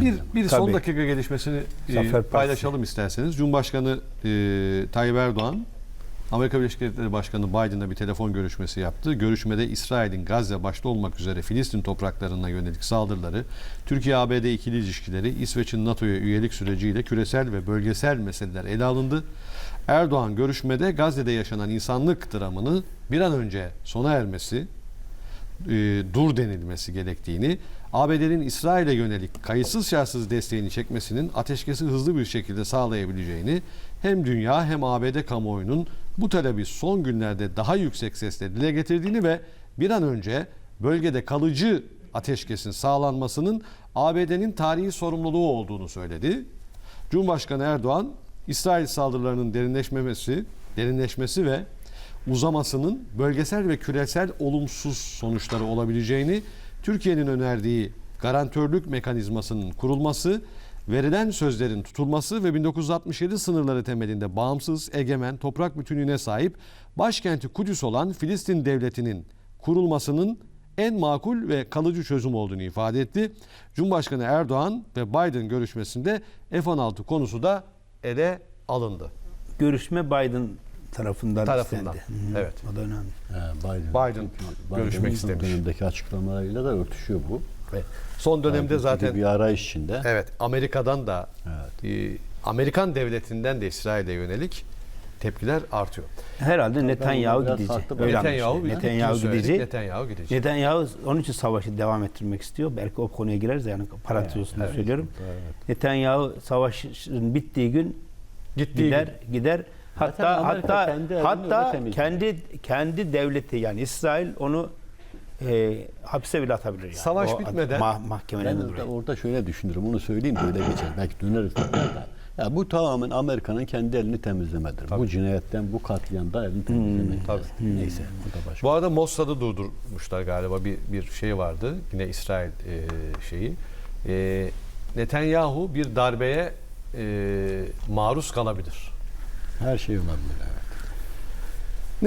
Bir, bir son Tabii. dakika gelişmesini e, Zafer Partisi. paylaşalım isterseniz. Cumhurbaşkanı e, Tayyip Erdoğan, Amerika Birleşik Devletleri Başkanı Biden'la bir telefon görüşmesi yaptı. Görüşmede İsrail'in Gazze başta olmak üzere Filistin topraklarına yönelik saldırıları, Türkiye-ABD ikili ilişkileri, İsveç'in NATO'ya üyelik süreciyle küresel ve bölgesel meseleler ele alındı. Erdoğan görüşmede Gazze'de yaşanan insanlık dramını bir an önce sona ermesi, e, dur denilmesi gerektiğini, ABD'nin İsrail'e yönelik kayıtsız şartsız desteğini çekmesinin ateşkesi hızlı bir şekilde sağlayabileceğini hem dünya hem ABD kamuoyunun bu talebi son günlerde daha yüksek sesle dile getirdiğini ve bir an önce bölgede kalıcı ateşkesin sağlanmasının ABD'nin tarihi sorumluluğu olduğunu söyledi. Cumhurbaşkanı Erdoğan, İsrail saldırılarının derinleşmemesi, derinleşmesi ve uzamasının bölgesel ve küresel olumsuz sonuçları olabileceğini, Türkiye'nin önerdiği garantörlük mekanizmasının kurulması, verilen sözlerin tutulması ve 1967 sınırları temelinde bağımsız, egemen, toprak bütünlüğüne sahip başkenti Kudüs olan Filistin devletinin kurulmasının en makul ve kalıcı çözüm olduğunu ifade etti. Cumhurbaşkanı Erdoğan ve Biden görüşmesinde F-16 konusu da ele alındı. Görüşme Biden tarafından, Tarafından, istendi. Evet. O da önemli. He, Biden, Biden görüşmek istemiş. dönemdeki açıklamalarıyla da örtüşüyor bu. Ve son dönemde Çünkü zaten bir arayış içinde. evet Amerika'dan da Evet. e, Amerikan devletinden de İsrail'e yönelik tepkiler artıyor. Herhalde Netanyahu gidecek. Öyle Netanyahu, bir- Netanyahu gidecek. Netanyahu gidecek. Netanyahu onun için savaşı devam ettirmek istiyor. Belki o konuya gireriz yani parantezinde evet. söylüyorum. Evet. Netanyahu savaşın bittiği gün Gittiği gider gider hatta hatta kendi hatta kendi kendi devleti yani İsrail onu e, hapse bile atabilir yani. Savaş O bitmeden- ma- mahkemenin Ben orada, duruyor. orada şöyle düşünürüm, onu söyleyeyim de öyle geçer. Belki döneriz. Ya bu tamamen Amerika'nın kendi elini temizlemedir. Bu cinayetten, bu katliamda elini temizlemek. tabii. Neyse, bu da başka. Bu arada Mossad'ı durdurmuşlar galiba bir bir şey vardı. Yine İsrail e, şeyi. E, Netanyahu bir darbeye e, maruz kalabilir. Her şey olabilir. Evet.